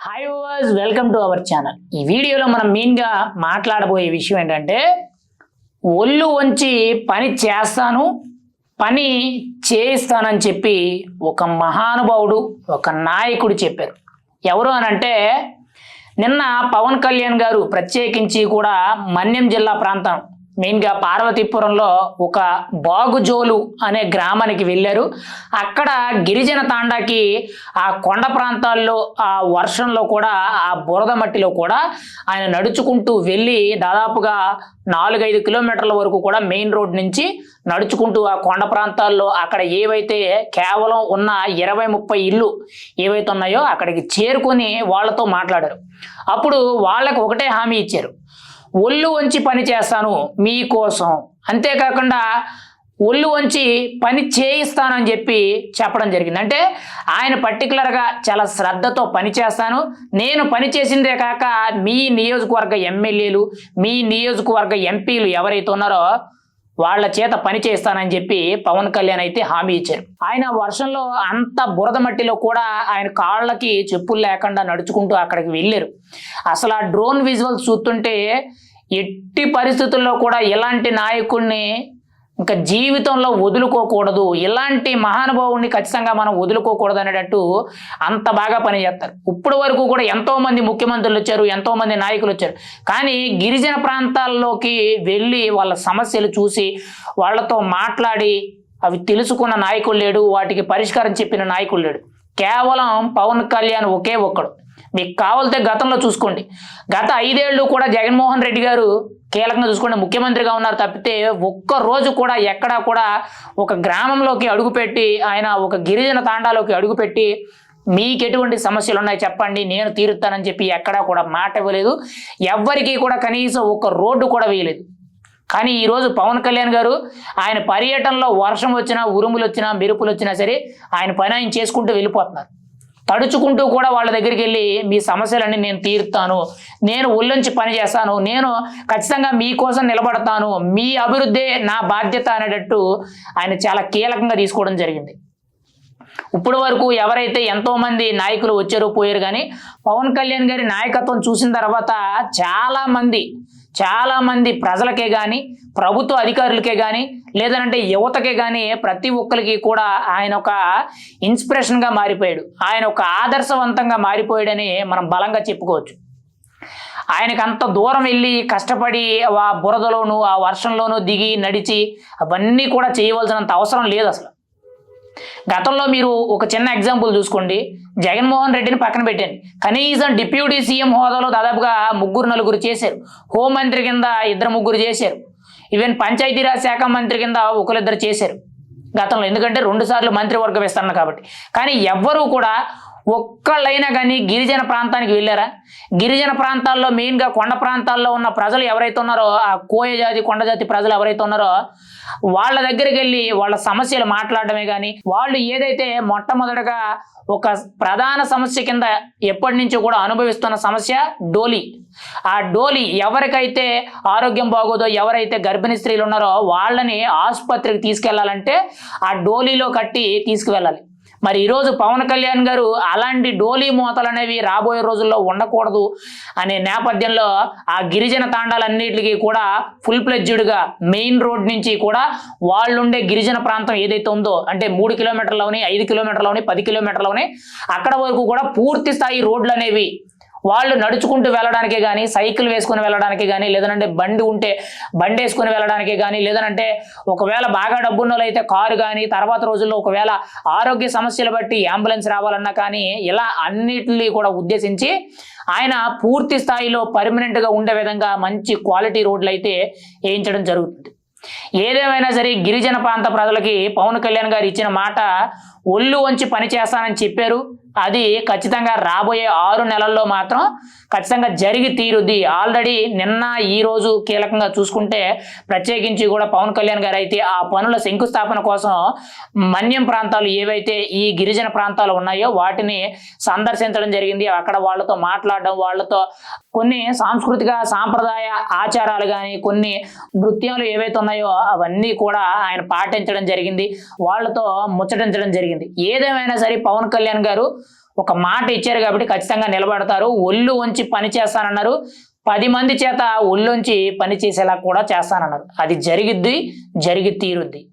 Hi వాజ్ welcome to our channel ఈ వీడియోలో మనం మెయిన్గా మాట్లాడబోయే విషయం ఏంటంటే ఒళ్ళు వంచి పని చేస్తాను పని చేయిస్తానని చెప్పి ఒక మహానుభావుడు ఒక నాయకుడు చెప్పారు. ఎవరు అని అంటే నిన్న పవన్ కళ్యాణ్ గారు ప్రత్యేకించి కూడా మన్యం జిల్లా ప్రాంతం మెయిన్గా పార్వతీపురంలో ఒక బాగుజోలు అనే గ్రామానికి వెళ్ళారు. అక్కడ గిరిజన తాండాకి ఆ కొండ ప్రాంతాల్లో ఆ వర్షంలో కూడా ఆ బురద మట్టిలో కూడా ఆయన నడుచుకుంటూ వెళ్ళి దాదాపుగా నాలుగైదు కిలోమీటర్ల వరకు కూడా మెయిన్ రోడ్ నుంచి నడుచుకుంటూ ఆ కొండ ప్రాంతాల్లో అక్కడ ఏవైతే కేవలం ఉన్న ఇరవై ముప్పై ఇల్లు ఏవైతే ఉన్నాయో అక్కడికి చేరుకొని వాళ్ళతో మాట్లాడారు. అప్పుడు వాళ్ళకు ఒకటే హామీ ఇచ్చారు. ఒళ్ళు వంచి పని చేస్తాను మీకోసం. అంతేకాకుండా ఒళ్ళు వంచి పని చేయిస్తానని చెప్పి చెప్పడం జరిగింది. అంటే ఆయన పర్టికులర్గా చాలా శ్రద్ధతో పని చేస్తాను. నేను పని చేసిందే కాక మీ నియోజకవర్గ ఎమ్మెల్యేలు మీ నియోజకవర్గ ఎంపీలు ఎవరైతే ఉన్నారో వాళ్ళ చేత పని చేస్తానని చెప్పి పవన్ కళ్యాణ్ అయితే హామీ ఇచ్చారు. ఆయన వర్షంలో అంత బురద మట్టిలో కూడా ఆయన కాళ్ళకి చెప్పులు లేకుండా నడుచుకుంటూ అక్కడికి వెళ్ళారు. అసలు ఆ డ్రోన్ విజువల్స్ చూస్తుంటే ఎట్టి పరిస్థితుల్లో కూడా ఇలాంటి నాయకుడిని ఇంకా జీవితంలో వదులుకోకూడదు. ఇలాంటి మహానుభావుడిని ఖచ్చితంగా మనం వదులుకోకూడదు అనేటట్టు అంత బాగా పనిచేస్తారు ఇప్పటి వరకు కూడా ఎంతోమంది ముఖ్యమంత్రులు వచ్చారు ఎంతోమంది నాయకులు వచ్చారు. కానీ గిరిజన ప్రాంతాల్లోకి వెళ్ళి వాళ్ళ సమస్యలు చూసి వాళ్ళతో మాట్లాడి అవి తెలుసుకున్న నాయకులు లేడు వాటికి పరిష్కారం చెప్పిన నాయకులు లేడు. కేవలం పవన్ కళ్యాణ్ ఒకే ఒక్కడు. మీకు కావాలితే గతంలో చూసుకోండి. గత ఐదేళ్ళు కూడా జగన్మోహన్ రెడ్డి గారు కీలకంగా చూసుకోండి. ముఖ్యమంత్రిగా ఉన్నారు తప్పితే ఒక్క రోజు కూడా ఎక్కడా కూడా ఒక గ్రామంలోకి అడుగుపెట్టి ఆయన ఒక గిరిజన తాండాలోకి అడుగుపెట్టి మీకు ఎటువంటి సమస్యలు ఉన్నాయి చెప్పండి నేను తీరుతానని చెప్పి ఎక్కడా కూడా మాట ఇవ్వలేదు. ఎవ్వరికీ కూడా కనీసం ఒక రోడ్డు కూడా వేయలేదు. కానీ ఈరోజు పవన్ కళ్యాణ్ గారు ఆయన పర్యటనలో వర్షం వచ్చినా ఉరుములు వచ్చినా మెరుపులు వచ్చినా సరే ఆయన పని ఆయన చేసుకుంటూ వెళ్ళిపోతున్నారు. తడుచుకుంటూ కూడా వాళ్ళ దగ్గరికి వెళ్ళి మీ సమస్యలన్నీ నేను తీరుతాను. నేను ఒళ్ళొంచి పని చేస్తాను. నేను ఖచ్చితంగా మీకోసం నిలబడతాను. మీ అభివృద్ధే నా బాధ్యత అనేటట్టు ఆయన చాలా కీలకంగా తీసుకోవడం జరిగింది. ఇప్పుడు వరకు ఎవరైతే ఎంతోమంది నాయకులు వచ్చారో పోయారు కానీ పవన్ కళ్యాణ్ గారి నాయకత్వం చూసిన తర్వాత చాలామంది చాలామంది చాలా మంది ప్రజలకే కానీ ప్రభుత్వ అధికారులకే కానీ లేదంటే యువతకే కానీ ప్రతి ఒక్కరికి కూడా ఆయన ఒక ఇన్స్పిరేషన్గా మారిపోయాడు. ఆయన ఒక ఆదర్శవంతంగా మారిపోయాడని మనం బలంగా చెప్పుకోవచ్చు. ఆయనకు అంత దూరం వెళ్ళి కష్టపడి ఆ బురదలోను ఆ వర్షంలోనూ దిగి నడిచి అవన్నీ కూడా చేయవలసినంత అవసరం లేదు అసలు. గతంలో మీరు ఒక చిన్న ఎగ్జాంపుల్ చూసుకోండి. జగన్మోహన్ రెడ్డిని పక్కన పెట్టండి. కనీసం డిప్యూటీ సీఎం హోదాలో దాదాపుగా ముగ్గురు నలుగురు చేశారు. హోంమంత్రి కింద ఇద్దరు ముగ్గురు చేశారు. ఈవెన్ పంచాయతీరాజ్ శాఖ మంత్రి కింద ఒకరిద్దరు చేశారు. గతంలో. ఎందుకంటే రెండు సార్లు మంత్రివర్గ విస్తరణ కాబట్టి. కానీ ఎవ్వరూ కూడా ఒక్కళ్ళైనా కానీ గిరిజన ప్రాంతానికి వెళ్ళారా? గిరిజన ప్రాంతాల్లో మెయిన్గా కొండ ప్రాంతాల్లో ఉన్న ప్రజలు ఎవరైతే ఉన్నారో ఆ కోయ జాతి కొండ జాతి ప్రజలు ఎవరైతే ఉన్నారో వాళ్ళ దగ్గరికి వెళ్ళి వాళ్ళ సమస్యలు మాట్లాడడమే కానీ వాళ్ళు ఏదైతే మొట్టమొదటగా ఒక ప్రధాన సమస్య కింద ఎప్పటి నుంచో కూడా అనుభవిస్తున్న సమస్య డోలీ. ఆ డోలీ ఎవరికైతే ఆరోగ్యం బాగోదో ఎవరైతే గర్భిణీ స్త్రీలు ఉన్నారో వాళ్ళని ఆసుపత్రికి తీసుకెళ్ళాలంటే ఆ డోలీలో కట్టి తీసుకువెళ్ళాలి. మరి ఈరోజు పవన్ కళ్యాణ్ గారు అలాంటి డోలీ మూతలు అనేవి రాబోయే రోజుల్లో ఉండకూడదు అనే నేపథ్యంలో ఆ గిరిజన తాండాలన్నిటికీ కూడా ఫుల్ ప్లెడ్జ్డ్గా మెయిన్ రోడ్ నుంచి కూడా వాళ్ళుండే గిరిజన ప్రాంతం ఏదైతే ఉందో అంటే మూడు కిలోమీటర్లోని ఐదు కిలోమీటర్లోని పది కిలోమీటర్లోని అక్కడ వరకు కూడా పూర్తి స్థాయి రోడ్లు అనేవి వాళ్ళు నడుచుకుంటూ వెళ్ళడానికే కానీ సైకిల్ వేసుకుని వెళ్ళడానికి కానీ లేదంటే బండి ఉంటే బండి వేసుకుని వెళ్ళడానికి కానీ లేదనంటే ఒకవేళ బాగా డబ్బున్నోళ్ళైతే అయితే కారు కానీ తర్వాత రోజుల్లో ఒకవేళ ఆరోగ్య సమస్యలు బట్టి అంబులెన్స్ రావాలన్నా కానీ ఇలా అన్నిటిని కూడా ఉద్దేశించి ఆయన పూర్తి స్థాయిలో పర్మనెంట్గా ఉండే విధంగా మంచి క్వాలిటీ రోడ్లు అయితే వేయించడం జరుగుతుంది. ఏదేమైనా సరే గిరిజన ప్రాంత ప్రజలకి పవన్ కళ్యాణ్ గారు ఇచ్చిన మాట ఒళ్ళు వంచి పని చేస్తానని చెప్పారు. అది ఖచ్చితంగా రాబోయే ఆరు నెలల్లో మాత్రం ఖచ్చితంగా జరిగి తీరుద్ది. ఆల్రెడీ నిన్న ఈ రోజు కీలకంగా చూసుకుంటే ప్రత్యేకించి కూడా పవన్ కళ్యాణ్ గారు అయితే ఆ పనుల శంకుస్థాపన కోసం మన్యం ప్రాంతాలు ఏవైతే ఈ గిరిజన ప్రాంతాలు ఉన్నాయో వాటిని సందర్శించడం జరిగింది. అక్కడ వాళ్ళతో మాట్లాడడం వాళ్ళతో కొన్ని సాంస్కృతిక సాంప్రదాయ ఆచారాలు కానీ కొన్ని నృత్యాలు ఏవైతే ఉన్నాయో అవన్నీ కూడా ఆయన పాటించడం జరిగింది. వాళ్ళతో ముచ్చటించడం జరిగింది. ఏదేమైనా సరే పవన్ కళ్యాణ్ గారు ఒక మాట ఇచ్చారు కాబట్టి ఖచ్చితంగా నిలబడతారు. ఒళ్ళు ఉంచి పని చేస్తానన్నారు. పది మంది చేత ఒళ్ళొంచి పని చేసేలా కూడా చేస్తానన్నారు. అది జరిగిద్ది జరిగి తీరుద్ది.